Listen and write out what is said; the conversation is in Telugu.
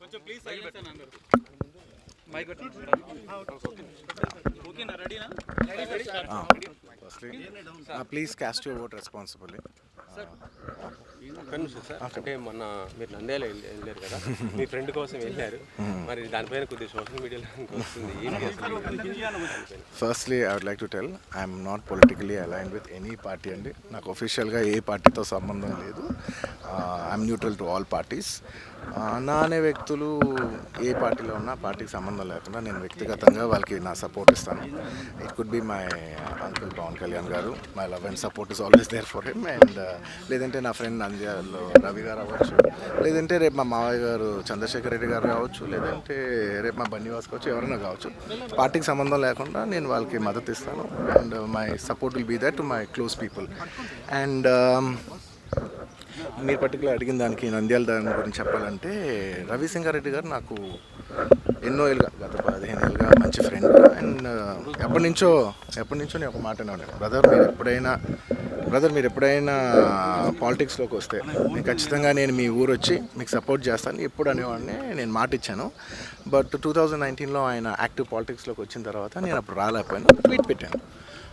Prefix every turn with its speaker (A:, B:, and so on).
A: కొంచెం ప్లీజ్ సైడ్ పెట్టండి అందరూ మైక్ ఓకేనా రెడీనా
B: please cast your vote responsibly
C: అంటే మొన్న మీరు నంద్యాల వెళ్ళి- వెళ్ళారు కదా మీ ఫ్రెండ్ కోసం వెళ్ళారు. మరి దానిపైన కొద్దిగా సోషల్ మీడియాలో వస్తుంది?
B: Firstly I would like to tell I'm not politically align with any party అండి. నాకు ఒఫిషియల్గా ఏ పార్టీతో సంబంధం లేదు. I'm neutral to all parties నా అనే వ్యక్తులు ఏ పార్టీలో ఉన్నా పార్టీకి సంబంధం లేకుండా నేను వ్యక్తిగతంగా వాళ్ళకి నా సపోర్ట్ ఇస్తాను. It could be my uncle Pawan Kalyan గారు. My love and support is always there for him and లేదంటే నా ఫ్రెండ్ నంద్యాలలో రవి గారు అవ్వచ్చు. లేదంటే రేపు మా మావయ్య గారు చంద్రశేఖర్ రెడ్డి గారు కావచ్చు లేదంటే రేపు మా బన్నివాస్ కావచ్చు ఎవరైనా కావచ్చు. పార్టీకి సంబంధం లేకుండా నేను వాళ్ళకి మద్దతు ఇస్తాను. And my support will be that to my close people. And మీరు పర్టికులర్ అడిగిన దానికి నంద్యాల దాని గురించి చెప్పాలంటే రవి సింగారెడ్డి గారు నాకు ఎన్నో ఏళ్ళుగా గత పదిహేను ఏళ్ళుగా మంచి ఫ్రెండ్ అండ్ ఎప్పటి నుంచో ఎప్పటి నుంచో నేను ఒక మాట ఉన్నాను బ్రదర్ మీరు ఎప్పుడైనా బ్రదర్ మీరు ఎప్పుడైనా పాలిటిక్స్లోకి వస్తే నేను ఖచ్చితంగా నేను మీ ఊరు వచ్చి మీకు సపోర్ట్ చేస్తాను. ఎప్పుడు అనేవాడిని నేను మాట ఇచ్చాను. బట్ టూ థౌజండ్ నైన్టీన్లో ఆయన యాక్టివ్ పాలిటిక్స్లోకి వచ్చిన తర్వాత నేను అప్పుడు రాలేకపోయాను. ట్వీట్ పెట్టాను.